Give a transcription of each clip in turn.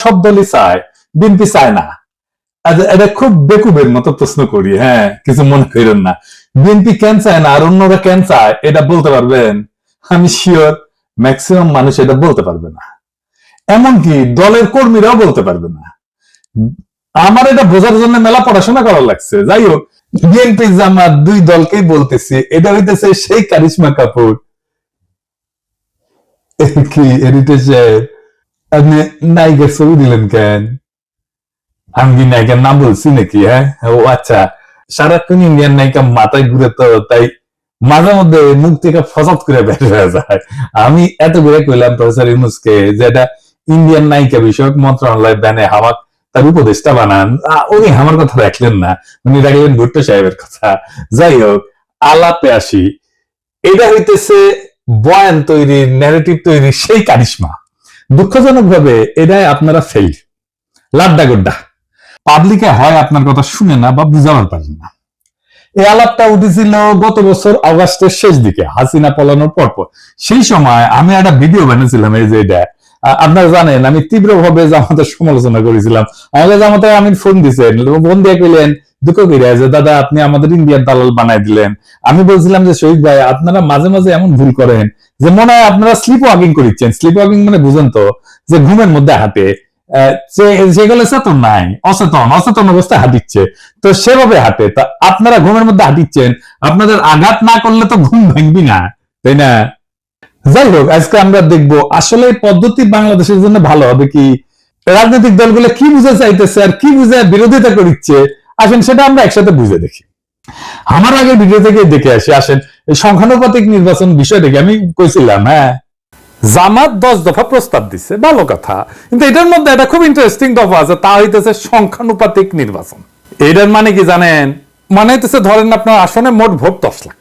সব দলই চায়, বিএনপি চায় না। এটা খুব বেকুবের মতো প্রশ্ন করি হ্যাঁ কিছু মনে করেন না। বিএনপি কেন চায় না আর অন্যরা কেন চায়, এটা বলতে পারবেন? আমি শিওর ম্যাক্সিমাম মানুষ এটা বলতে পারবে না। এমনকি দলের কর্মীরাও বলতে পারবে না। আমার এটা বোঝার জন্য মেলা পড়াশোনা করা লাগছে। যাই হোক, বিএনপি জামাত দুই দলকেই বলতেছি, এটা হইতেছে সেই কারিশমা কাপুর। কি হেরিটেজ আপনি নায়িকার ছবি দিলেন কেন আমি কি নায়িকার নাম বলছি নাকি হ্যাঁ ও আচ্ছা সারাক্ষণ ইন্ডিয়ান নায়িকা মাথায় ঘুরে তো তাই মাঝে মধ্যে মুখ থেকে ফসাদ করে বের হয়ে যায় আমি এত করে কইলাম প্রফেসর ইউনুসকে যে এটা ইন্ডিয়ান নায়িকা বিষয়ক মন্ত্রণালয় ব্যানে হাওয়া তার উপদেষ্টা বানান উনি আমার কথা রাখলেন না উনি রাখলেন ভুট্টো সাহেবের কথা যাই হোক আলাপে আসি এটা হইতেছে বয়ান তৈরি ন্যারেটিভ তৈরি সেই কারিশমা দুঃখজনক ভাবে এটাই আপনারা ফেল লাড্ডা গোড্ডা। পাবলিকে হয় আপনার কথা শুনে না বা বুঝাবার পারেন না। এই আলাপটা উঠেছিল গত বছর আগস্টের শেষ দিকে, হাসিনা পলানোর পরপর। পর সেই সময় আমি একটা ভিডিও বানিয়েছিলাম এই যে এটা। আপনারা জানেন, আমি তীব্রভাবে জামাতের সমালোচনা করেছিলাম। আমাকে জামাতে আমি ফোন দিছেন ফোন দিয়ে কইলেন, দুঃখ করিয়া যে দাদা, আপনি আমাদের ইন্ডিয়ার দালাল বানাই দিলেন। আমি বলছিলাম যে, শহীদ ভাই, আপনারা মাঝে মাঝে এমন ভুল করেন যে, মনে হয় আপনারা স্লিপ ওয়াকিং করিচ্ছেন। স্লিপ ওয়াকিং মানে বুঝেন তো, যে ঘুমের মধ্যে সে- সেগুলো চেতন নাই, অচেতন অচেতন অবস্থায় হাঁটিচ্ছে। তো সেভাবে হাঁটে। তা আপনারা ঘুমের মধ্যে হাঁটিচ্ছেন, আপনাদের আঘাত না করলে তো ঘুম ভাঙবি না, তাই না? যাই হোক, আজকে আমরা দেখব আসলে পদ্ধতি বাংলাদেশের জন্য ভালো হবে কি? রাজনৈতিক দলগুলো কি বুঝে চাইতেছে আর কি বুঝে বিরোধিতা করিচ্ছে? আসেন, সেটা আমরা একসাথে বুঝে দেখি। আমার আগে ভিডিও থেকে দেখে আসি। আসেন সংখ্যানুপাতিক নির্বাচন বিষয়টাকে আমি কইছিলাম হ্যাঁ। জামাত দশ দফা প্রস্তাব দিছে, ভালো কথা। কিন্তু এটার মধ্যে একটা খুব ইন্টারেস্টিং দফা আছে, তা হইতেছে সংখ্যানুপাতিক নির্বাচন। এটার মানে কি জানেন? মানে হইতেছে, ধরেন আপনার আসনে মোট ভোট দশ লাখ।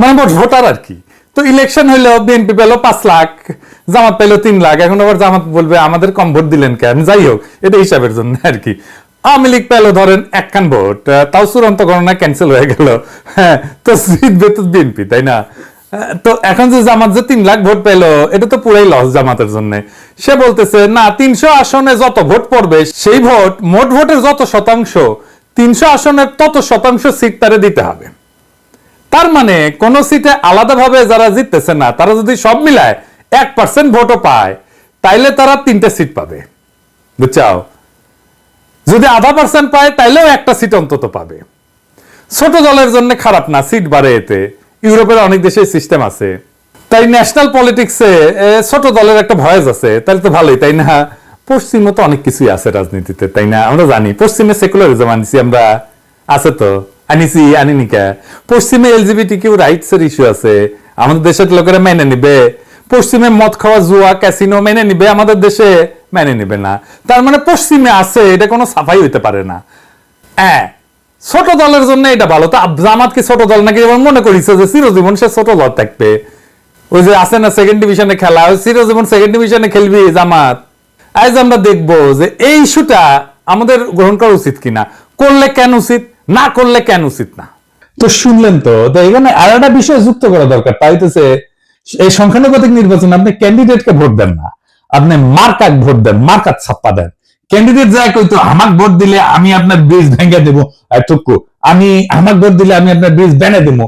মানে মোট ভোটার আর কি। তো ইলেকশন হইল বিএনপি পেল পাঁচ লাখ, জামাত পেল তিন লাখ, এখন আবার জামাত বলবে আমাদের কম ভোট দিলেন কেন যাই হোক, এটা হিসাবের জন্য আর কি। আওয়ামী লীগ পেল ধরেন একখান ভোট তাও চূড়ান্ত গণনা ক্যান্সেল হয়ে গেল। হ্যাঁ তো জিতবে তো বিএনপি তাই না? তো এখন যে জামাত যে তিন লাখ ভোট পেল, এটা তো পুরাই লস জামাতের জন্য। সে বলতেছে, না, তিনশো আসনে যত ভোট পড়বে, সেই ভোট মোট ভোটের যত শতাংশ, তিনশো আসনের তত শতাংশ সিট তারে দিতে হবে। তার মানে কোন সিটে আলাদাভাবে যারা জিততেছে না, তারা যদি সব মিলায় এক পার্সেন্ট ভোটও পায়, তাইলে তারা তিনটে সিট পাবে। বুঝছাও? যদি আধা পার্সেন্ট পায়, তাইলেও একটা সিট অন্তত পাবে। ছোট দলের জন্য খারাপ না, সিট বাড়ে এতে। ইউরোপের অনেক দেশে সিস্টেম আছে। তাই ন্যাশনাল পলিটিক্সে ছোট দলের একটা ভয়েস আছে তাহলে তো ভালোই, তাই না? পশ্চিমে তো অনেক কিছুই আছে রাজনীতিতে, তাই না? আমরা জানি, পশ্চিমে সেকুলারিজম আনছি আমরা। আছে তো? আনিছি আনিনিকা পশ্চিমে এলজিবিটি কিউ রাইটস এর ইস্যু আছে, আমাদের দেশের লোকেরা মেনে নিবে। পশ্চিমে মদ খাওয়া, জুয়া ক্যাসিনো মেনে নিবে, আমাদের দেশে মেনে নিবে না। তার মানে পশ্চিমে আছে, এটা কোনো সাফাই হইতে পারে না। হ্যাঁ ছোট দলের জন্য এটা ভালো। তা জামাত কি ছোট দল নাকি? এবার মনে করিছে যে চিরজীবন সে ছোট দল থাকবে। ওই যে আছে না সেকেন্ড ডিভিশনে খেলা, ওই চিরজীবন সেকেন্ড ডিভিশনে খেলবি জামাত। আজ আমরা দেখব যে এই ইস্যুটা আমাদের গ্রহণ করা উচিত কিনা। করলে কেন উচিত? না করলে কেন উচিত না? তো শুনলেন তো এখানে আর একটা বিষয় যুক্ত করা দরকার তাই হইতেছে এই সংখ্যানুপাতিক নির্বাচন আপনি ক্যান্ডিডেটকে ভোট দেন না, আপনি মার্কাক ভোট দেন, মার্কাত ছাপ্পা দেন। ক্যান্ডিডেট যায় কইতো, আমাক ভোট দিলে আমি আপনার ব্রিজ ভেঙে দেবো। টুকু আমি, আমাক ভোট দিলে আমি আপনার ব্রিজ বেনে দেবো।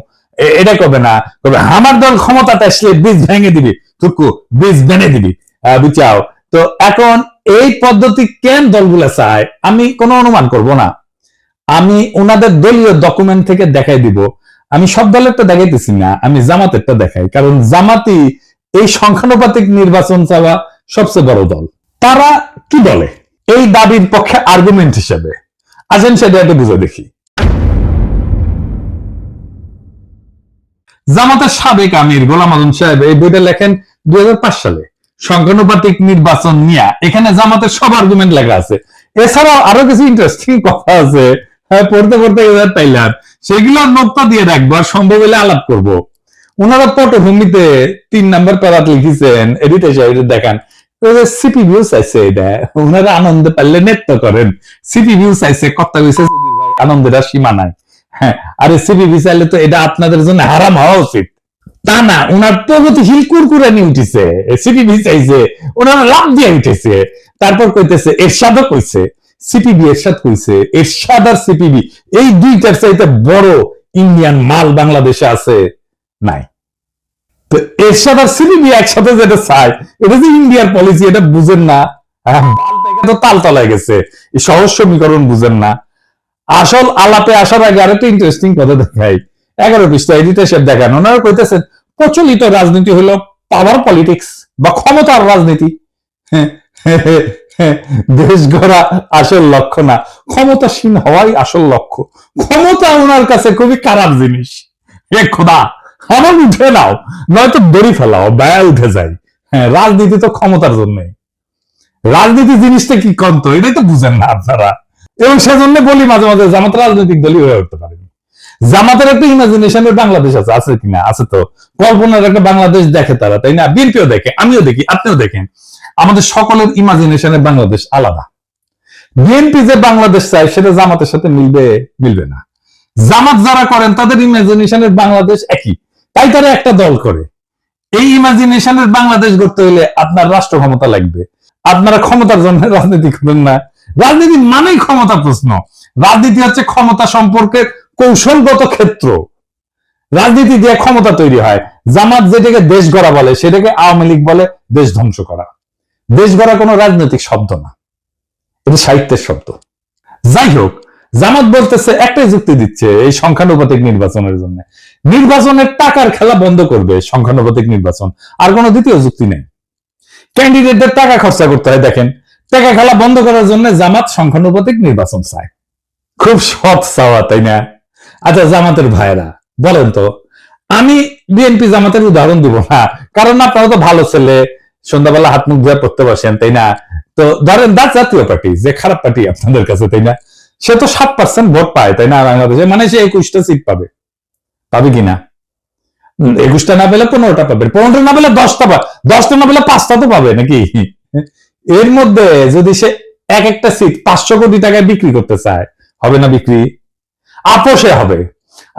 এটা কবে না? কবে? আমার দল ক্ষমতাতে আসলে ব্রিজ ভেঙে দিবি। টুকু ব্রিজ বেনে দিবি। বুঝাও। তো এখন এই পদ্ধতি কেন দলগুলা চায়, আমি কোনো অনুমান করব না। আমি ওনাদের দলীয় ডকুমেন্ট থেকে দেখাই দিব। আমি সব দলেরটা দেখাইতেছি না, আমি জামাতেরটা দেখাই। কারণ জামাতি এই সংখ্যানুপাতিক নির্বাচন চাওয়া সবচেয়ে বড় দল। তারা কি বলে? এই দাবির পক্ষে আর্গুমেন্ট হিসেবে। আসেন সেটা একটু বুঝে দেখি। জামাতের সাবেক আমির গোলাম আজম সাহেব এই বইটা লেখেন দুই হাজার পাঁচ সালে। সংখ্যানুপাতিক নির্বাচন নিয়ে এখানে জামাতের সব আর্গুমেন্ট লেখা আছে। এছাড়াও আরও কিছু ইন্টারেস্টিং কথা আছে। হ্যাঁ পড়তে পড়তে এবার পাইলাম। সেগুলো দিয়ে রাখব আর সম্ভব হলে আলাপ করব। ওনারা পটভূমিতে তিন নাম্বার প্যারাত লিখেছেন এডিটে সাহেব দেখান। আনন্দে আর সীমা নাই। হ্যাঁ আরে চাইলে তো এটা আপনাদের জন্য হারাম হওয়া উচিত। তা না প্রগতিশীল কুরকুরানি উঠেছে। সিপিবি চাইছে, ওনারা লাভ দিয়ে উঠেছে। তারপর কইতেছে এর এরশাদও কইছে। সিপিবি এরশাদ কইছে এরশাদ আর সিপিবি এই দুইটার চাইতে বড় ইন্ডিয়ান মাল বাংলাদেশে আছে নাই। তো এরশাদ আর সিপিবি একসাথে যেটা চায় এটা যে ইন্ডিয়ার পলিসি এটা বুঝেন না। হ্যাঁ, তো তাল গেছে সহজ সমীকরণ বুঝেন না। আসল আলাপে আসার আগে ইন্টারেস্টিং কথা দেখাই। এগারো পৃষ্ঠা এডিটর সাহেব দেখান। ওনারা কইতেছেন প্রচলিত রাজনীতি হলো পাওয়ার পলিটিক্স বা ক্ষমতার রাজনীতি। দেশ গড়া আসল লক্ষ্য না। ক্ষমতাসীন হওয়াই আসল লক্ষ্য। ক্ষমতা ওনার কাছে খুবই খারাপ জিনিস। এ খোদা, আমার উঠে নাও, নয়তো দড়ি ফেলাও ব্যয় উঠে যায় হ্যাঁ রাজনীতি তো ক্ষমতার জন্য রাজনীতি জিনিসটা কি কন্ত, এটাই তো বুঝেন না আপনারা। এবং সেজন্য বলি মাঝে মাঝে, জামাত রাজনৈতিক দলই হয়ে উঠতে পারেনি। জামাতের একটা ইমাজিনেশনের বাংলাদেশ আছে আছে কিনা? আছে তো। কল্পনার একটা বাংলাদেশ দেখে তারা, তাই না? বিএনপিও দেখে, আমিও দেখি, আপনিও দেখেন। আমাদের সকলের ইমাজিনেশনের বাংলাদেশ আলাদা। বিএনপি যে বাংলাদেশ চায়, সেটা জামাতের সাথে মিলবে মিলবে না। জামাত যারা করেন, তাদের ইমাজিনেশনের বাংলাদেশ একই। তাই তারা একটা দল করে। এই ইমাজিনেশনের বাংলাদেশ গড়তে হলে আপনার রাষ্ট্র ক্ষমতা লাগবে। আপনারা ক্ষমতার জন্য রাজনীতি করেন না। রাজনীতি মানেই ক্ষমতা প্রশ্ন। রাজনীতি হচ্ছে ক্ষমতা সম্পর্কে কৌশলগত ক্ষেত্র। রাজনীতি দিয়ে ক্ষমতা তৈরি হয়। জামাত যেটাকে দেশ গড়া বলে, সেটাকে আওয়ামী লীগ বলে দেশ ধ্বংস করা। দেশ গড়া কোনো রাজনৈতিক শব্দ না। এটা সাহিত্যের শব্দ। যাই হোক, জামাত বলতেছে একটাই যুক্তি দিচ্ছে এই সংখ্যানুপাতিক নির্বাচনের জন্য। নির্বাচনের টাকার খেলা বন্ধ করবে সংখ্যানুপাতিক নির্বাচন, আর কোনো দ্বিতীয় যুক্তি নেই। ক্যান্ডিডেটদের টাকা খরচা করতে হয়, দেখেন, টাকা খেলা বন্ধ করার জন্য জামাত সংখ্যানুপাতিক নির্বাচন চায়। খুব সৎ চাওয়া, তাই না? আচ্ছা জামাতের ভাইরা বলেন তো, আমি বিএনপি জামাতের উদাহরণ দিব না, কারণ আপনারা তো ভালো ছেলে সন্ধ্যাবেলা হাত মুখ ধুয়ে পড়তে বসেন, তাই না? তো ধরেন দা জাতীয় পার্টি, যে খারাপ পার্টি আপনাদের কাছে, তাই না? সে তো সাত পার্সেন্ট ভোট পায়, তাই না, বাংলাদেশে? মানে সে একুশটা সিট পাবে। পাবে কিনা একুশটা না পেলে পনেরোটা পাবে। পনেরোটা না পেলে দশটা পাবে দশটা না পেলে পাঁচটা তো পাবে নাকি? এর মধ্যে যদি সে এক একটা সিট পাঁচশো কোটি টাকায় বিক্রি করতে চায়, হবে না বিক্রি? আপোষে হবে।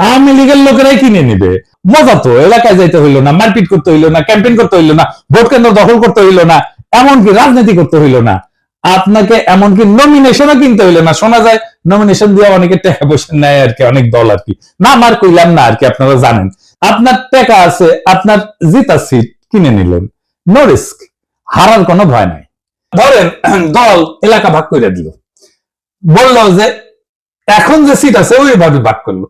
আওয়ামী লীগের লোকেরাই কিনে নিবে। মজা তো, এলাকায় যাইতে হইল না, মারপিট করতে হইল না ক্যাম্পেইন করতে হইল না ভোট কেন্দ্র দখল করতে হইল না, এমনকি রাজনীতি করতে হইল না। আপনাকে এমনকি নমিনেশনও কিনতে হইল না। শোনা যায় নমিনেশন দিয়ে অনেকে টাকা পয়সা নেয় আর কি, অনেক দল আর কি। না আমার কইলাম না আর কি, আপনারা জানেন। আপনার টাকা আছে, আপনার জিতা সিট কিনে নিলেন। নো রিস্ক হারার কোনো ভয় নাই। ধরেন, দল, এলাকা ভাগ করে দিল। বলল যে, এখন যে সিট আছে ওইভাবে ভাগ করল।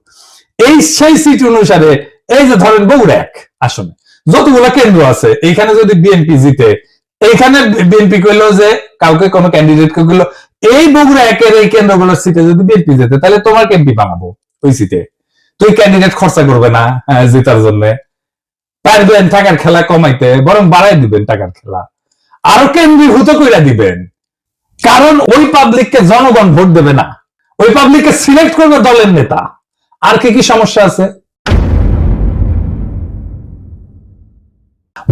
এই সেই সিট অনুসারে এই যে ধরেন বগুড়া এক আসনে। যতগুলো কেন্দ্র আছে এইখানে যদি বিএনপি জিতে এইখানে বিএনপি কইলো যে কাউকে কোনো ক্যান্ডিডেট কইলো এই বগুড়া একের এই কেন্দ্রগুলোর সিটে যদি বিএনপি যেতে তাহলে তোমার এমপি বানাবো ওই সিটে তুই ক্যান্ডিডেট খরচা করবে না হ্যাঁ, জেতার জন্য। পারবেন টাকার খেলা কমাইতে বরং বাড়াই দিবেন টাকার খেলা। আরও কেন্দ্রীভূত কইরা দিবেন। কারণ ওই পাবলিককে জনগণ ভোট দেবে না। ওই পাবলিককে সিলেক্ট করবে দলের নেতা। আর কি কি সমস্যা আছে?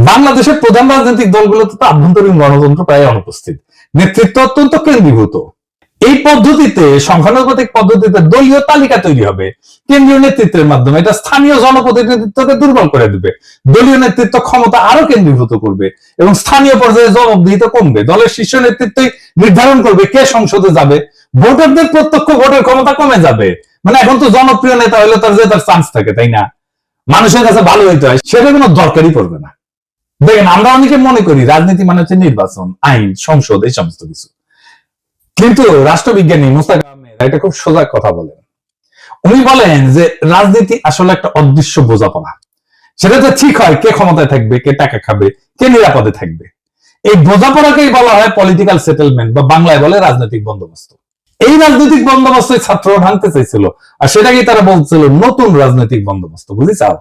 বাংলাদেশের প্রধান রাজনৈতিক দলগুলোতে তো আভ্যন্তরীণ গণতন্ত্র প্রায় অনুপস্থিত। নেতৃত্ব অত্যন্ত কেন্দ্রীভূত। এই পদ্ধতিতে সংখ্যানুপাতিক পদ্ধতিতে দলীয় তালিকা তৈরি হবে। কেন্দ্রীয় নেতৃত্বের মাধ্যমে এটা স্থানীয় জনপ্রতিনিধিত্বকে দুর্বল করে দিবে। দলীয় নেতৃত্ব ক্ষমতা আরও কেন্দ্রীভূত করবে এবং স্থানীয় পর্যায়ে জবাবদিহিতা কমবে। দলের শীর্ষ নেতৃত্বই নির্ধারণ করবে কে সংসদে যাবে। ভোটারদের প্রত্যক্ষ ভোটের ক্ষমতা কমে যাবে। মানে এখন তো জনপ্রিয় নেতা হলে তার যে তার চান্স থাকে, তাই না? মানুষের কাছে ভালো হইতে হয়, সেটা কোনো দরকারই পড়বে না। দেখেন, আমরা অনেকে মনে করি রাজনীতি মানে হচ্ছে নির্বাচন, আইন, সংসদ, এই সমস্ত কিছু। কিন্তু রাষ্ট্রবিজ্ঞানী মুস্তাক আহমেদ এটা খুব সোজা কথা বলেন। উনি বলেন যে রাজনীতি আসলে একটা অদৃশ্য বোঝাপড়া। সেটা তো ঠিক হয় কে ক্ষমতায় থাকবে, কে টাকা খাবে, কে নিরাপদে থাকবে। এই বোঝাপড়াকেই বলা হয় পলিটিক্যাল সেটেলমেন্ট বা বাংলায় বলে রাজনৈতিক বন্দোবস্ত। এই রাজনৈতিক বন্দোবস্ত ছাত্র ভাঙতে চাইছিল আর সেটাকেই তারা বলছিল নতুন রাজনৈতিক বন্দোবস্ত বুঝলি চাও?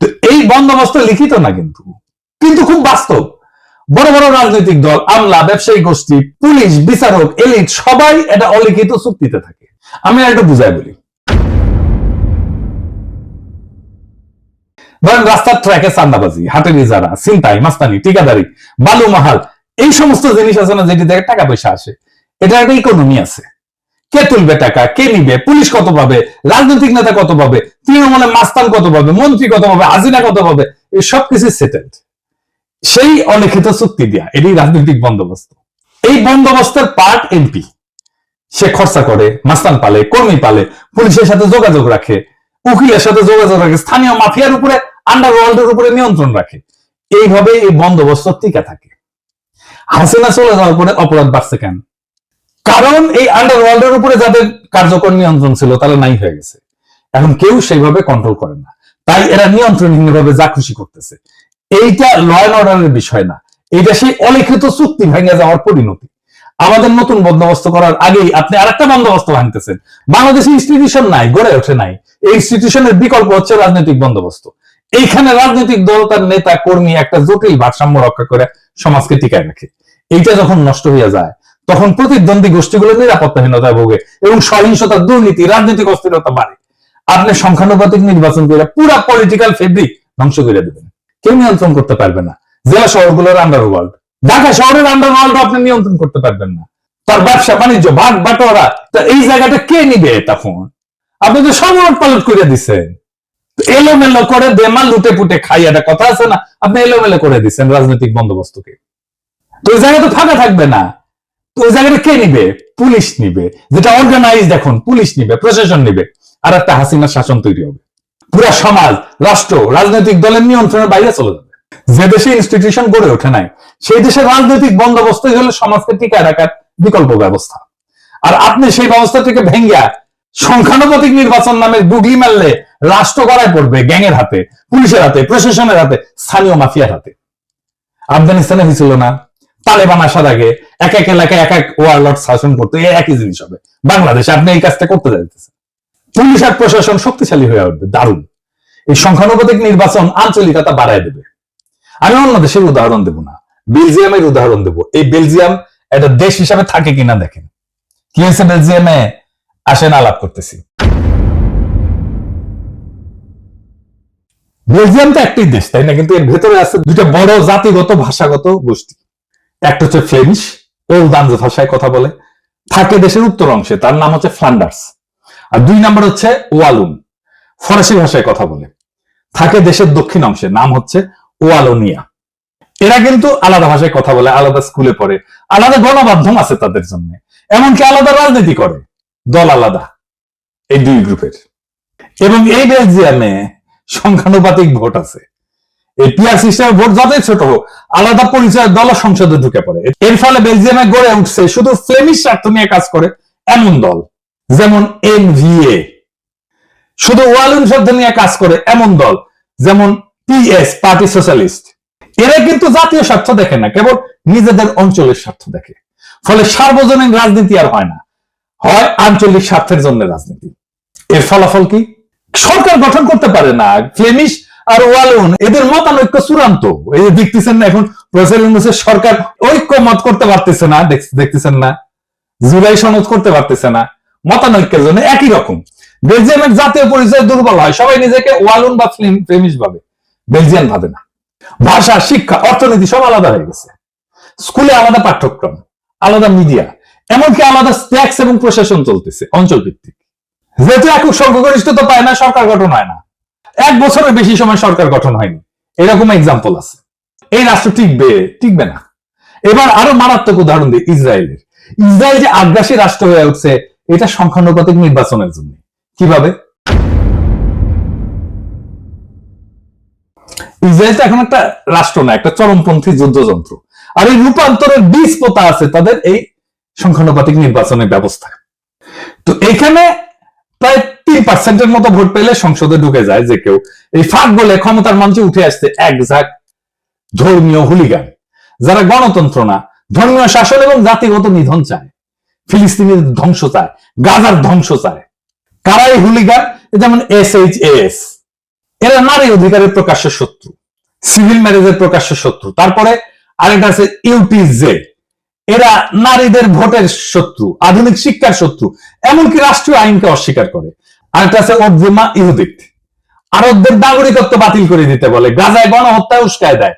তো এই বন্দোবস্ত লিখিত না কিন্তু কিন্তু খুব বাস্তব। বড় বড় রাজনৈতিক দল, আমলা, ব্যবসায়ী গোষ্ঠী, পুলিশ, বিচারক, এলিট, সবাই এটা অলিখিত চুক্তিতে থাকে। আমি একটু বুঝাই বলি। ধরেন রাস্তার ট্র্যাকে চান্দাবাজি, হাটের ইজারা চিন্তাই মাস্তানি, ঠিকাদারি, বালু মাহাল, এই সমস্ত জিনিস আছে না যেটি থেকে টাকা পয়সা আসে। এটা একটা ইকোনমি আছে। কে তুলবে টাকা, কে নিবে, পুলিশ কত পাবে, রাজনৈতিক নেতা কত পাবে তৃণমূলে মাস্তান কত পাবে, মন্ত্রী কত পাবে হাজিরা কত পাবে, এই সবকিছু সেটেলড সেই অলিখিত চুক্তি দেয়া, এটাই রাজনৈতিক বন্দোবস্ত। এই বন্দোবস্তের পার্ট এমপি সে খরচা করে, মাস্তান পালে, কর্মী পালে, পুলিশের সাথে যোগাযোগ রাখে, উকিলের সাথে যোগাযোগ রাখে, স্থানীয় মাফিয়ার উপরে আন্ডারওয়ার্ল্ডের উপরে নিয়ন্ত্রণ রাখে। এইভাবে এই বন্দোবস্ত টিকে থাকে। হাসিনা চলে যাওয়ার পরে অপরাধ বাড়ছে কেন? কারণ এই আন্ডারওয়ার্ল্ডের উপরে যাদের কার্যকর নিয়ন্ত্রণ ছিল, তারা নাই হয়ে গেছে। এখন কেউ সেইভাবে কন্ট্রোল করে না। তাই এরা নিয়ন্ত্রণহীনভাবে যা খুশি করতেছে। এইটা ল অর্ডারের বিষয় না। এইটা সেই অলিখিত চুক্তি ভেঙে যাওয়ার পরিণতি। আমাদের নতুন বন্দোবস্ত করার আগেই আপনি আরেকটা বন্দোবস্ত ভাঙতেছেন। বাংলাদেশে ইনস্টিটিউশন নাই, গড়ে ওঠে নাই। এই ইনস্টিটিউশনের বিকল্প হচ্ছে রাজনৈতিক বন্দোবস্ত। এইখানে রাজনৈতিক দল, তার নেতা, কর্মী একটা জটিল ভারসাম্য রক্ষা করে সমাজকে টিকায় রাখে। এইটা যখন নষ্ট হইয়া যায়, তখন প্রতিদ্বন্দ্বী গোষ্ঠীগুলো নিরাপত্তাহীনতায় ভোগে এবং সহিংসতা, দুর্নীতি, রাজনৈতিক অস্থিরতা বাড়ে। আপনি সংখ্যানুপাতিক নির্বাচন করে পুরা পলিটিক্যাল ফেব্রিক ধ্বংস করে দেবেন। কেউ নিয়ন্ত্রণ করতে পারবে না। জেলা শহরগুলোর আন্ডারওয়ার্ল্ড ঢাকা শহরের আন্ডারওয়ার্ল্ড আপনি নিয়ন্ত্রণ করতে পারবেন না। তার ব্যবসা, বাণিজ্য ভাগ বাটোয়ারা, তা এই জায়গাটা কে নিবে তখন? আপনি তো সব পালট করে দিচ্ছেন এলোমেলো করে দেমাল লুটে পুটে খাই, একটা কথা আছে না? আপনি এলোমেলো করে দিচ্ছেন রাজনৈতিক বন্দোবস্তকে। তো ওই জায়গা তো ফাঁকা থাকবে না। তো ওই জায়গাটা কে নিবে? পুলিশ নিবে। যেটা অর্গানাইজ এখন, পুলিশ নিবে, প্রশাসন নিবে। আর একটা হাসিনার শাসন তৈরি হবে। পুরা সমাজ, রাষ্ট্র, রাজনৈতিক দলের নিয়ন্ত্রণের বাইরে চলে যাবে। যে দেশে ইনস্টিটিউশন গড়ে ওঠে নাই, সেই দেশের রাজনৈতিক বন্দোবস্তই হলো সমাজকে টিকায় রাখার বিকল্প ব্যবস্থা। আর আপনি সেই ব্যবস্থাটিকে ভেঙ্গা সংখ্যানুপাতিক নির্বাচন নামে গুগলি মারলে রাষ্ট্র গড়ায় পড়বে গ্যাংয়ের হাতে, পুলিশের হাতে, প্রশাসনের হাতে, স্থানীয় মাফিয়ার হাতে। আফগানিস্তানে হয়েছিল না, তালেবান আসার আগে এক এক এলাকায় এক এক ওয়ারলট শাসন করতো এই একই জিনিস হবে। বাংলাদেশে আপনি এই কাজটা করতে যাইতেছেন। পুলিশ আর প্রশাসন শক্তিশালী হয়ে উঠবে, দারুণ। এই সংখ্যানুপাতিক নির্বাচন আঞ্চলিকতা বাড়ায় দেবে। আমি অন্য দেশের উদাহরণ দেব না, বেলজিয়ামের উদাহরণ দেব। এই বেলজিয়াম একটা দেশ হিসাবে থাকে কিনা দেখেন। কি হয়েছে বেলজিয়ামে? আসেন আলাপ করতেছি। বেলজিয়াম তো একটাই দেশ, তাই না? কিন্তু এর ভেতরে আছে দুইটা বড় জাতিগত, ভাষাগত গোষ্ঠী। একটা হচ্ছে ফ্রেঞ্চ ও দাঞ্জ ভাষায় কথা বলে। থাকে দেশের উত্তর অংশে, তার নাম হচ্ছে ফ্লান্ডার্স। আর দুই নম্বর হচ্ছে ওয়ালুন। ফরাসি ভাষায় কথা বলে। থাকে দেশের দক্ষিণ অংশে, নাম হচ্ছে ওয়ালোনিয়া। এরা কিন্তু আলাদা ভাষায় কথা বলে, আলাদা স্কুলে পড়ে, আলাদা গণমাধ্যম আছে তাদের জন্য। এমনকি আলাদা রাজনীতি করে, দল আলাদা, এই দুই গ্রুপের। এবং এই বেলজিয়ামে সংখ্যানুপাতিক ভোট আছে। এই পিয়ার সিস্টেমে ভোট যতই ছোট হোক, আলাদা পরিচয় দল সংসদে ঢুকে পড়ে। এর ফলে বেলজিয়ামে গড়ে উঠছে শুধু ফ্লেমিশ স্বার্থ নিয়ে কাজ করে এমন দল। যেমন এনভিএ শুধু ওয়ালুন শব্দ নিয়ে কাজ করে এমন দল, যেমন পিএস পার্টি সোশ্যালিস্ট এরা কিন্তু জাতীয় স্বার্থ দেখে না, কেবল নিজেদের অঞ্চলের স্বার্থ দেখে। ফলে সার্বজনীন রাজনীতি আর হয় না, হয় আঞ্চলিক স্বার্থের জন্য রাজনীতি। এর ফলাফল কি? সরকার গঠন করতে পারে না ফ্লেমিশ আর ওয়ালুন, এদের মতানৈক্য চূড়ান্ত। এই যে দেখতেছেন না এখন প্রফেসর ইউনুসের সরকার ঐক্য মত করতে পারতেছে না দেখ- দেখতেছেন না? জুলাই সনদ করতে পারতেছে না। মতানৈক্যের জন্য একই রকম। বেলজিয়ামের জাতীয় পরিচয় দুর্বল হয়, সবাই নিজেকে ওয়ালুন বা ফ্লেম- ফ্লেমিশ ভাবে বেলজিয়ান ভাবে না। ভাষা, শিক্ষা, অর্থনীতি সব আলাদা হয়ে গেছে। স্কুলে আলাদা পাঠ্যক্রম, আলাদা মিডিয়া, এমনকি আলাদা ট্যাক্স এবং প্রশাসন চলতেছে অঞ্চল ভিত্তিক যেহেতু একক সংখ্যাগরিষ্ঠতা পায় না, সরকার গঠন হয় না। এক বছরের বেশি সময় সরকার গঠন হয়নি। এরকম এক্সাম্পল আছে। এই রাষ্ট্র টিকবে টিকবে না। এবার আরও মারাত্মক উদাহরণ দিই, ইসরায়েলের। ইসরায়েল যে আগ্রাসী রাষ্ট্র হয়ে উঠছে এটা সংখ্যানুপাতিক নির্বাচনের জন্য। কীভাবে? ইসরায়েল তো এখন একটা রাষ্ট্র না, একটা চরমপন্থী যুদ্ধযন্ত্র। আর এই রূপান্তরের বীজ পোতা আছে তাদের এই সংখ্যানুপাতিক নির্বাচনের ব্যবস্থা। তো এখানে প্রায় তিন পার্সেন্টের মতো ভোট পেলে সংসদে ঢুকে যায় যে কেউ। এই ফাঁক বলে ক্ষমতার মঞ্চে উঠে আসছে এক ঝাঁক ধর্মীয় হুলিগান, যারা গণতন্ত্র না, ধর্মীয় শাসন এবং জাতিগত নিধন চায়। ফিলিস্তিনের ধ্বংস চায়, গাজার ধ্বংস চায়। কারা এই হুলিগান যেমন এস এইচ এস এরা নারী অধিকারের প্রকাশ্য শত্রু, সিভিল ম্যারেজের প্রকাশ্য শত্রু। তারপরে আরেকটা আছে ইউটিজে এরা নারীদের ভোটের শত্রু, আধুনিক শিক্ষার শত্রু, এমনকি রাষ্ট্রীয় আইনকে অস্বীকার করে। আরেকটা আছে অবজেমা ইহুদিক। আরবদের নাগরিকত্ব বাতিল করে দিতে বলে, গাজায় গণহত্যায় উস্কায় দেয়।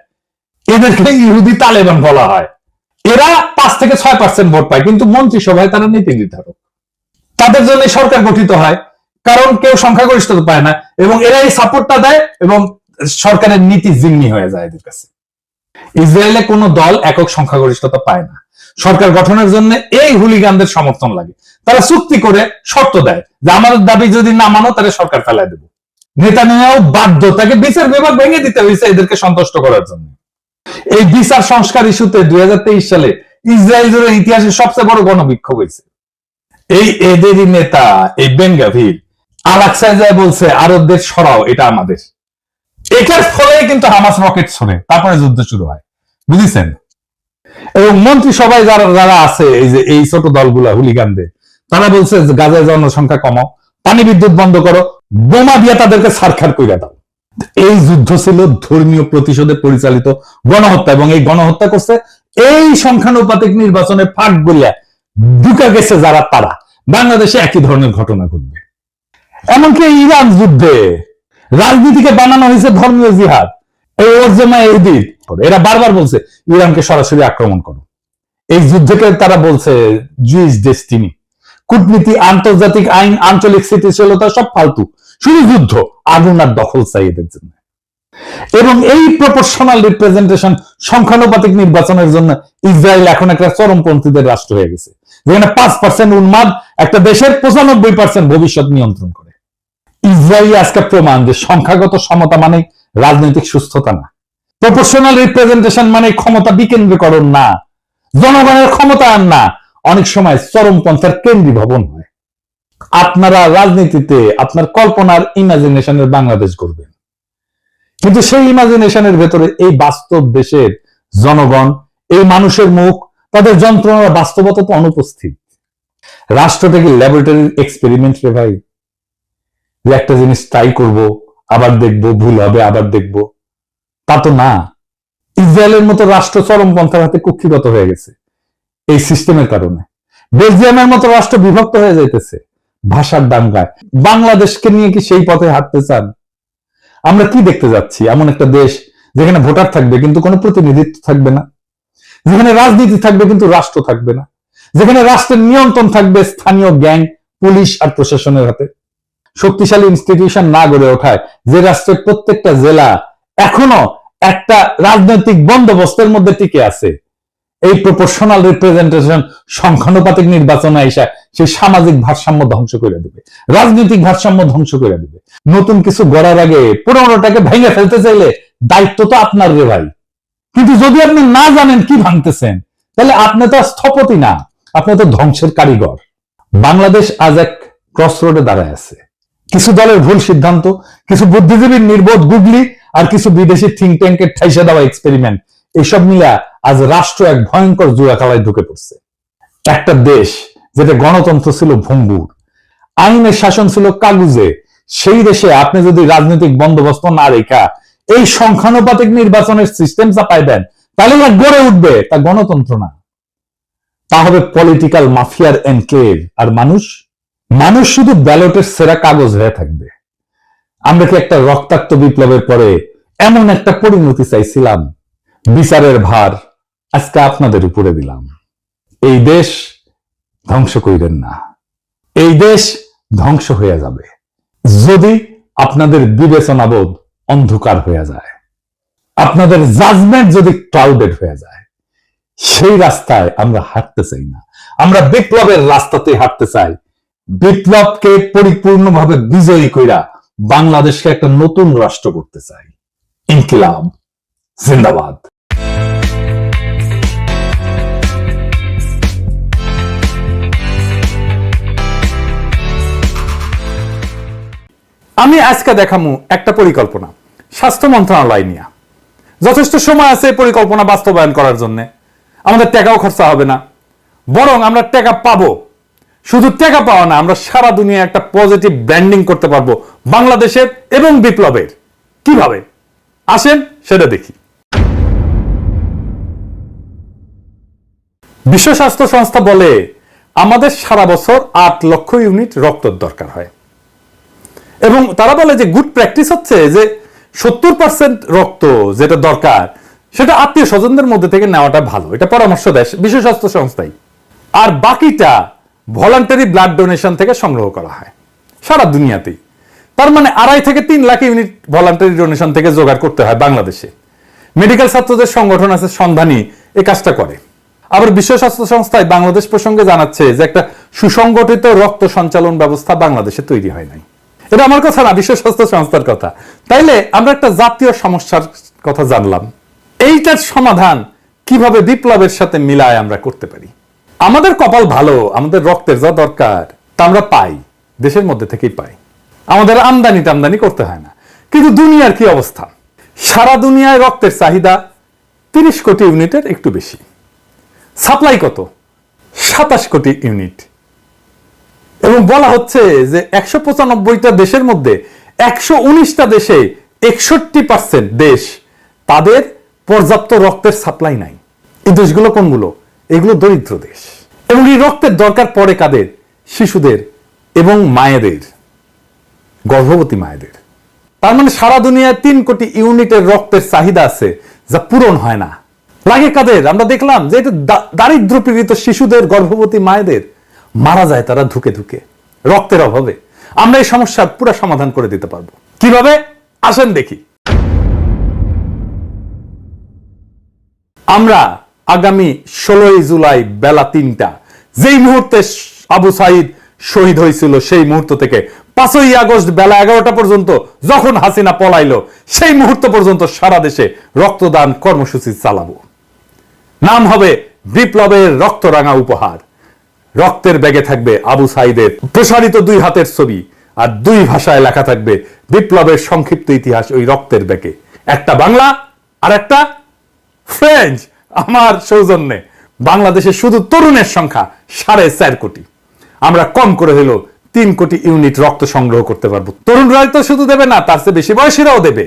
এদেরকে ইহুদি তালেবান বলা হয়। এরা পাঁচ থেকে ছয় পার্সেন্ট ভোট পায়, কিন্তু মন্ত্রিসভায় তারা নীতি নির্ধারক। তাদের জন্য সরকার গঠিত হয়, কারণ কেউ সংখ্যাগরিষ্ঠতা পায় না, এবং এরাই সাপোর্টটা দেয়, এবং সরকারের নীতি জিম্মি হয়ে যায় এদের কাছে। ইসরায়েলে কোনো দল একক সংখ্যাগরিষ্ঠতা পায় না। সরকার গঠনের জন্য এই হুলিগানদের সমর্থন লাগে। তারা চুক্তি করে শর্ত দেয় যে আমাদের দাবি যদি না মানো, তাহলে সরকার ফেলায় দেবো। নেতানিয়াহু বাধ্য, তাকে বিচার বিভাগ ভেঙে দিতে হয়েছে এদেরকে সন্তুষ্ট করার জন্য। এই বিচার সংস্কার ইস্যুতে দুই হাজার তেইশ সালে ইসরায়েল জুড়ে ইতিহাসের সবচেয়ে বড় গণবিক্ষোভ হয়েছে। এই এদেরই নেতা, এই বেঙ্গাভির আলাক্সায় যায় বলছে, আরবদের সরাও, এটা আমাদের। এটার ফলে কিন্তু হামাস রকেট ছড়ে, তারপরে যুদ্ধ শুরু হয়। বুঝেছেন? এবং মন্ত্রিসভায় যারা যারা আছে, এই যে এই ছোট দলগুলা, হুলিগানদের, তারা বলছে গাজায় জনসংখ্যা কমাও, পানি বিদ্যুৎ বন্ধ করো, বোমা দিয়ে তাদেরকে সারখার কইরা দাও। এই যুদ্ধ ছিল ধর্মীয় প্রতিশোধে পরিচালিত গণহত্যা এবং এই গণহত্যা করছে এই সংখ্যানুপাতিক নির্বাচনে ফাঁক গুলিয়া ঢুকা গেছে যারা তারা। বাংলাদেশে একই ধরনের ঘটনা ঘটবে। এমনকি ইরান যুদ্ধে রাজনীতিকে বানানো হয়েছে ধর্মীয় জিহাদ। এই ওরজমা ইদিত এরা বারবার বলছে, ইরানকে সরাসরি আক্রমণ করো। এই যুদ্ধকে তারা বলছে জুইস ডেস্টিনি কূটনীতি, আন্তর্জাতিক আইন, আঞ্চলিক স্থিতিশীলতা সব ফালতু। শুধু যুদ্ধ, আগুন আর দখল চাই জন্য। এবং এই প্রপোর্শনাল রিপ্রেজেন্টেশন সংখ্যানুপাতিক নির্বাচনের জন্য ইসরায়েল এখন একটা চরমপন্থীদের রাষ্ট্র হয়ে গেছে, যেখানে পাঁচ পার্সেন্ট উন্মাদ, একটা দেশের পঁচানব্বই পার্সেন্ট ভবিষ্যৎ নিয়ন্ত্রণ করে। ইসরায়েলি আজকে প্রমাণ যে সংখ্যাগত সমতা মানে রাজনৈতিক সুস্থতা না। প্রপোর্শনাল রিপ্রেজেন্টেশন মানে ক্ষমতা বিকেন্দ্রীকরণ না, জনগণের ক্ষমতা আর না, অনেক সময় চরমপন্থার কেন্দ্রীভবন হয়। আপনারা রাজনীতিতে আপনার কল্পনার ইমাজিনেশনের বাংলাদেশ করবেন কিন্তু সেই ইমাজিনেশনের ভেতরে এই বাস্তব দেশের জনগণ, এই মানুষের মুখ, তাদের যন্ত্রণার বাস্তবতা তো অনুপস্থিত। রাষ্ট্রটা কি ল্যাবরেটরির এক্সপেরিমেন্ট রে ভাই একটা জিনিস ট্রাই করব, আবার দেখব, ভুল হবে, আবার দেখব, তা তো না। ইসরায়েলের মতো রাষ্ট্র চরমপন্থার হাতে কুক্ষিগত হয়ে গেছে, এই সিস্টেমের কারণে। বেলজিয়ামের মতো রাষ্ট্র বিভক্ত হয়ে যাইতেছে। ভাষার দাঙ্গায় বাংলাদেশকে নিয়ে কি সেই পথে হাঁটতে চান? আমরা কি দেখতে যাচ্ছি? এমন একটা দেশ যেখানে ভোটার থাকবে কিন্তু কোনো প্রতিনিধিত্ব থাকবে না। যেখানে রাজনীতি থাকবে কিন্তু রাষ্ট্র থাকবে না। যেখানে রাষ্ট্রের নিয়ন্ত্রণ থাকবে স্থানীয় গ্যাং, পুলিশ আর প্রশাসনের হাতে। শক্তিশালী ইনস্টিটিউশন না গড়ে ওঠায় যে রাষ্ট্রের প্রত্যেকটা জেলা এখনও একটা রাজনৈতিক বন্দোবস্তের মধ্যে টিকে আছে। এই প্রপোর্শনাল রিপ্রেজেন্টেশন সংখ্যানুপাতিক নির্বাচনে আইসা সেই সামাজিক ভারসাম্য ধ্বংস করে দেবে, রাজনৈতিক ভারসাম্য ধ্বংস করে দেবে। নতুন কিছু গড়ার আগে পুরোনোটাকে ভেঙে ফেলতে চাইলে দায়িত্ব তো আপনার রে ভাই। কিন্তু যদি আপনি না জানেন কি ভাঙতেছেন, তাহলে আপনি তো স্থপতি না, আপনি তো ধ্বংসের কারিগর। বাংলাদেশ আজ এক ক্রস রোডে দাঁড়ায় আছে। কিছু দলের ভুল সিদ্ধান্ত, কিছু বুদ্ধিজীবীর নির্বোধ গুগলি আর কিছু বিদেশি থিঙ্ক ট্যাঙ্কের ঠাইসা দেওয়া এক্সপেরিমেন্ট এইসব মিলা আজ রাষ্ট্র এক ভয়ঙ্কর জুয়া খেলায় ঢুকে পড়ছে। একটা দেশ যেটা গণতন্ত্র ছিল ভঙ্গুর, আইনের শাসন ছিল কাগুজে, সেই দেশে আপনি যদি রাজনৈতিক বন্দোবস্ত না রেখা এই সংখ্যানুপাতিক নির্বাচনের সিস্টেম চাপাই দেন, তাহলে না গড়ে উঠবে, তা গণতন্ত্র না। তা হবে পলিটিক্যাল মাফিয়ার এনক্লেভ আর মানুষ? মানুষ শুধু ব্যালটের সেরা কাগজ হয়ে থাকবে। আমরা কি একটা রক্তাক্ত বিপ্লবের পরে এমন একটা পরিণতি চাইছিলাম? বিচারের ভার আজকে আপনাদের উপরে দিলাম। এই দেশ ধ্বংস করিলেন না। এই দেশ ধ্বংস হয়ে যাবে। যদি আপনাদের বিবেচনাবোধ অন্ধকার হয়ে যায়, আপনাদের জাজমেন্ট যদি ক্লাউডেড হয়ে যায়, সেই রাস্তায় আমরা হাঁটতে চাই না। আমরা বিপ্লবের রাস্তাতে হাঁটতে চাই। বিপ্লবকে পরিপূর্ণভাবে বিজয়ী কইরা বাংলাদেশকে একটা নতুন রাষ্ট্র করতে চাই। ইনকিলাব। জিন্দাবাদ। আমি আজকে দেখামু একটা পরিকল্পনা, স্বাস্থ্য মন্ত্রণালয় নিয়ে। যথেষ্ট সময় আছে পরিকল্পনা বাস্তবায়ন করার জন্য। আমাদের টাকাও খরচা হবে না। বরং আমরা টাকা পাবো। শুধু টাকা পাওয়া না, আমরা সারা দুনিয়ায় একটা পজিটিভ ব্র্যান্ডিং করতে পারব বাংলাদেশের এবং বিপ্লবের। কীভাবে? আসেন, সেটা দেখি। বিশ্ব স্বাস্থ্য সংস্থা বলে, আমাদের সারা বছর আট লক্ষ ইউনিট রক্তর দরকার হয়। এবং তারা বলে যে গুড প্র্যাকটিস হচ্ছে যে সত্তর পার্সেন্ট রক্ত যেটা দরকার, সেটা আত্মীয় স্বজনদের মধ্যে থেকে নেওয়াটা ভালো। এটা পরামর্শ দেয় বিশ্ব স্বাস্থ্য সংস্থাই। আর বাকিটা ভলান্টারি ব্লাড ডোনেশন থেকে সংগ্রহ করা হয় সারা দুনিয়াতেই। তার মানে আড়াই থেকে তিন লাখ ইউনিট ভলান্টারি ডোনেশন থেকে জোগাড় করতে হয় বাংলাদেশে। মেডিকেল ছাত্রদের সংগঠন আছে সন্ধানী এই কাজটা করে। আবার বিশ্ব স্বাস্থ্য সংস্থায় বাংলাদেশ প্রসঙ্গে জানাচ্ছে যে একটা সুসংগঠিত রক্ত সঞ্চালন ব্যবস্থা বাংলাদেশে তৈরি হয় নাই। এটা আমার কথা না, বিশ্ব স্বাস্থ্য সংস্থার কথা। তাইলে আমরা একটা জাতীয় সমস্যার কথা জানলাম। এইটার সমাধান কীভাবে বিপ্লবের সাথে মিলায় আমরা করতে পারি? আমাদের কপাল ভালো, আমাদের রক্তের যা দরকার, তা আমরা পাই, দেশের মধ্যে থেকেই পাই। আমাদের আমদানি টামদানি করতে হয় না। কিন্তু দুনিয়ার কি অবস্থা? সারা দুনিয়ায় রক্তের চাহিদা তিরিশ কোটি ইউনিটের একটু বেশি। সাপ্লাই কত? সাতাশ কোটি ইউনিট। এবং বলা হচ্ছে যে একশো পঁচানব্বইটা দেশের মধ্যে একশো উনিশটা দেশে একষট্টি পার্সেন্ট দেশ তাদের পর্যাপ্ত রক্তের সাপ্লাই নাই। এই দেশগুলো কোনগুলো? এগুলো দরিদ্র দেশ। এবং এই রক্তের দরকার পড়ে কাদের? শিশুদের এবং মায়েদের। গর্ভবতী মায়েদের। তার মানে সারা দুনিয়ায় তিন কোটি ইউনিটের রক্তের চাহিদা আছে যা পূরণ হয় না। লাগে কাদের? আমরা দেখলাম যে এটা দারিদ্র পীড়িত শিশুদের, গর্ভবতী মায়েদের মারা যায় তারা ধুকে ধুকে, রক্তের অভাবে। আমরা এই সমস্যার পুরো সমাধান করে দিতে পারব। কীভাবে? আসেন দেখি। আমরা আগামী ষোলোই জুলাই বেলা তিনটা, যেই মুহূর্তে আবু সাইদ শহীদ হয়েছিল, সেই মুহূর্ত থেকে পাঁচই আগস্ট বেলা এগারোটা পর্যন্ত যখন হাসিনা পলাইলো, সেই মুহূর্ত পর্যন্ত সারা দেশে রক্তদান কর্মসূচি চালাবো। নাম হবে বিপ্লবের রক্তরাঙা উপহার। রক্তের ব্যাগে থাকবে আবু সাইদের প্রসারিত দুই হাতের ছবি আর দুই ভাষায় লেখা থাকবে বিপ্লবের সংক্ষিপ্ত ইতিহাস ওই রক্তের ব্যাগে। একটা বাংলা আর একটা ফ্রেঞ্চ আমার সৌজন্যে। বাংলাদেশে শুধু তরুণের সংখ্যা সাড়ে চার কোটি। আমরা কম করে হলেও তিন কোটি ইউনিট রক্ত সংগ্রহ করতে পারব। তরুণরাই তো শুধু দেবে না, তার চেয়ে বেশি বয়সীরাও দেবে।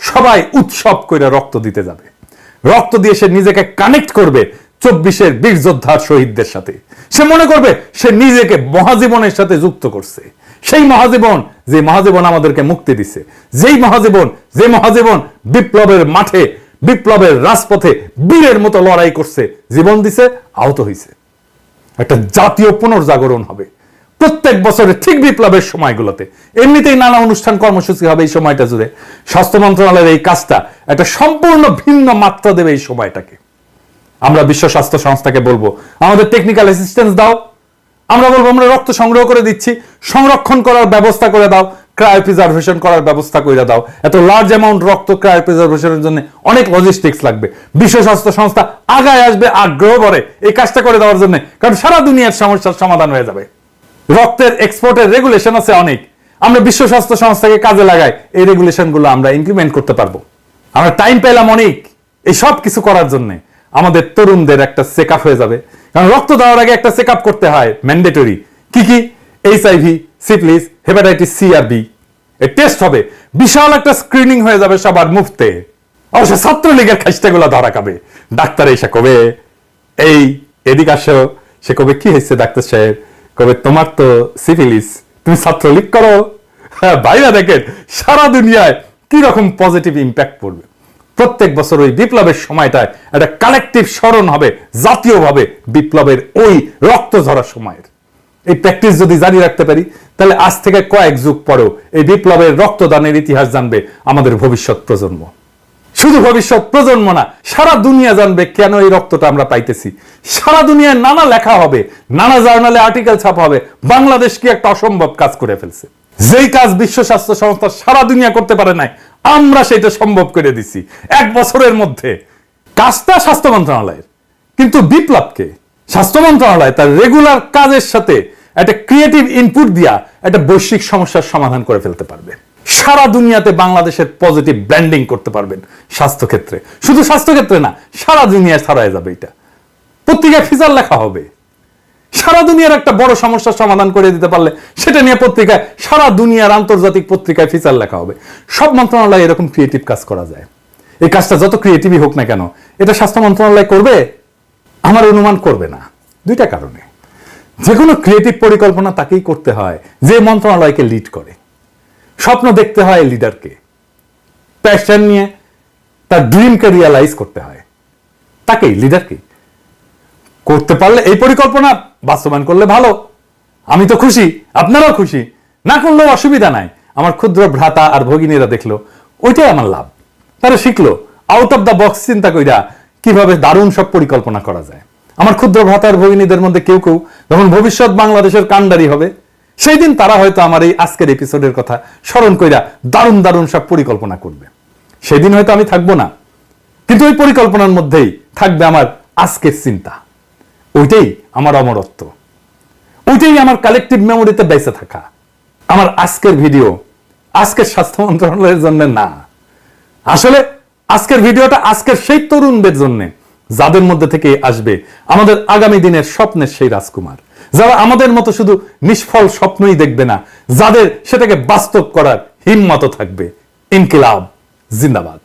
সবাই উৎসব করে রক্ত দিতে যাবে। রক্ত দিয়ে সে নিজেকে কানেক্ট করবে। চব্বিশের বীর যোদ্ধার শহীদদের সাথে। সে মনে করবে সে নিজেকে মহাজীবনের সাথে যুক্ত করছে। সেই মহাজীবন, যে মহাজীবন আমাদেরকে মুক্তি দিছে। যেই মহাজীবন, যে মহাজীবন বিপ্লবের মাঠে, বিপ্লবের রাজপথে বীরের মতো লড়াই করছে, জীবন দিছে, আহত হয়েছে একটা জাতীয় পুনর্জাগরণ হবে। প্রত্যেক বছরে ঠিক বিপ্লবের সময়গুলোতে। এমনিতেই নানা অনুষ্ঠান কর্মসূচি হবে এই সময়টা জুড়ে। স্বাস্থ্য মন্ত্রণালয়ের এই কাজটা একটা সম্পূর্ণ ভিন্ন মাত্রা দেবে এই সময়টাকে। আমরা বিশ্ব স্বাস্থ্য সংস্থাকে বলব। আমাদের টেকনিক্যাল অ্যাসিস্ট্যান্স দাও। আমরা বলব, আমরা রক্ত সংগ্রহ করে দিচ্ছি। সংরক্ষণ করার ব্যবস্থা করে দাও। ক্রায়ো প্রিজার্ভেশন করার ব্যবস্থা করে দাও। এত লার্জ অ্যামাউন্ট রক্ত ক্রায়ো প্রিজার্ভেশনের জন্য অনেক লজিস্টিক্স লাগবে। বিশ্ব স্বাস্থ্য সংস্থা আগায় আসবে, আগ্রহ করে এই কাজটা করে দেওয়ার জন্য। কারণ সারা দুনিয়ার সমস্যার সমাধান হয়ে যাবে। রক্তের এক্সপোর্টের রেগুলেশন আছে অনেক। আমরা বিশ্ব স্বাস্থ্য সংস্থাকে কাজে লাগাই। এই রেগুলেশনগুলো আমরা ইমপ্লিমেন্ট করতে পারব। আমরা টাইম পেলাম অনেক। এই সব কিছু করার জন্য। আমাদের তরুণদের একটা চেক হয়ে যাবে। কারণ রক্ত দেওয়ার আগে একটা চেক করতে হয় ম্যান্ডেটরি কি কি? H IV syphilis hepatitis C আর বি এর টেস্ট হবে। বিশাল একটা স্ক্রিনিং হয়ে যাবে সবার মুফতে অবশ্য ছাত্রলীগের খাইস্টাগুলো ধরা খাবে। ডাক্তার এসে কবে? এই, এদিক আসো। সে কবে কি হয়েছে, ডাক্তার সাহেব? কবে তোমার তো সিফিলিস তুমি ছাত্রলীগ করো? হ্যাঁ বাইরে দেখেন, সারা দুনিয়ায় কি রকম পজিটিভ ইম্প্যাক্ট পড়বে? প্রত্যেক বছর ওই বিপ্লবের সময়টায় একটা কালেকটিভ স্মরণ হবে, জাতীয়ভাবে বিপ্লবের ওই রক্ত ঝরা সময়ের। এই প্র্যাকটিস যদি জারি রাখতে পারি, তাহলে আজ থেকে কয়েক যুগ পরেও এই বিপ্লবের রক্তদানের ইতিহাস জানবে আমাদের ভবিষ্যৎ প্রজন্ম। শুধু ভবিষ্যৎ প্রজন্ম না, সারা দুনিয়া জানবে কেন এই রক্তটা আমরা পাইতেছি। সারা দুনিয়ায় নানা লেখা হবে, নানা জার্নালে আর্টিকেল ছাপা হবে, বাংলাদেশ কি একটা অসম্ভব কাজ করে ফেলছে। যেই কাজ বিশ্ব স্বাস্থ্য সংস্থা সারা দুনিয়া করতে পারে নাই, আমরা সেটা সম্ভব করে দিছি। এক বছরের মধ্যে। কাজটা স্বাস্থ্য মন্ত্রণালয়ের। কিন্তু বিপ্লবকে স্বাস্থ্য মন্ত্রণালয় তার রেগুলার কাজের সাথে একটা ক্রিয়েটিভ ইনপুট দিয়া একটা বৈশ্বিক সমস্যার সমাধান করে ফেলতে পারবে। সারা দুনিয়াতে বাংলাদেশের পজিটিভ ব্র্যান্ডিং করতে পারবেন স্বাস্থ্য ক্ষেত্রে শুধু স্বাস্থ্য ক্ষেত্রে না, সারা দুনিয়ায় ছড়ায় যাবে এটা। পত্রিকায় ফিচার লেখা হবে। সারা দুনিয়ার একটা বড় সমস্যার সমাধান করে দিতে পারলে সেটা নিয়ে পত্রিকায়, সারা দুনিয়ার আন্তর্জাতিক পত্রিকায় ফিচার লেখা হবে। সব মন্ত্রণালয়ে এরকম ক্রিয়েটিভ কাজ করা যায়। এই কাজটা যত ক্রিয়েটিভই হোক না কেন, এটা স্বাস্থ্য মন্ত্রণালয় করবে? আমার অনুমান করবে না। দুইটা কারণে। যে কোনো ক্রিয়েটিভ পরিকল্পনা তাকেই করতে হয় যে মন্ত্রণালয়কে লিড করে। স্বপ্ন দেখতে হয় লিডারকে প্যাশন নিয়ে তার ড্রিমকে রিয়ালাইজ করতে হয়। তাকেই লিডারকে করতে পারলে এই পরিকল্পনা বাস্তবায়ন করলে ভালো। আমি তো খুশি, আপনারাও খুশি। না করলেও অসুবিধা নাই। আমার ক্ষুদ্র ভ্রাতা আর ভগিনীরা দেখল, ওইটাই আমার লাভ। তারা শিখলো আউট অফ দ্য বক্স চিন্তা কইরা কীভাবে দারুণ সব পরিকল্পনা করা যায়। আমার ক্ষুদ্র ভ্রাতা আর ভগিনীদের মধ্যে কেউ কেউ যখন ভবিষ্যৎ বাংলাদেশের কাণ্ডারি হবে সেই দিন তারা হয়তো আমার এই আজকের এপিসোডের কথা স্মরণ কইরা দারুণ দারুণ সব পরিকল্পনা করবে। সেদিন হয়তো আমি থাকব না। কিন্তু ওই পরিকল্পনার মধ্যেই থাকবে আমার আজকের চিন্তা। ওইটাই আমার অমরত্ব। ওইটাই আমার কালেকটিভ মেমোরিতে বেঁচে থাকা। আমার আজকের ভিডিও আজকের স্বাস্থ্য মন্ত্রণালয়ের জন্য না। আসলে আজকের ভিডিওটা আজকের সেই তরুণদের জন্য, যাদের মধ্যে থেকে আসবে আমাদের আগামী দিনের স্বপ্নের সেই রাজকুমার। যারা আমাদের মতো শুধু নিষ্ফল স্বপ্নই দেখবে না, যাদের সেটাকে বাস্তব করার হিম্মত থাকবে। ইনকিলাব, জিন্দাবাদ।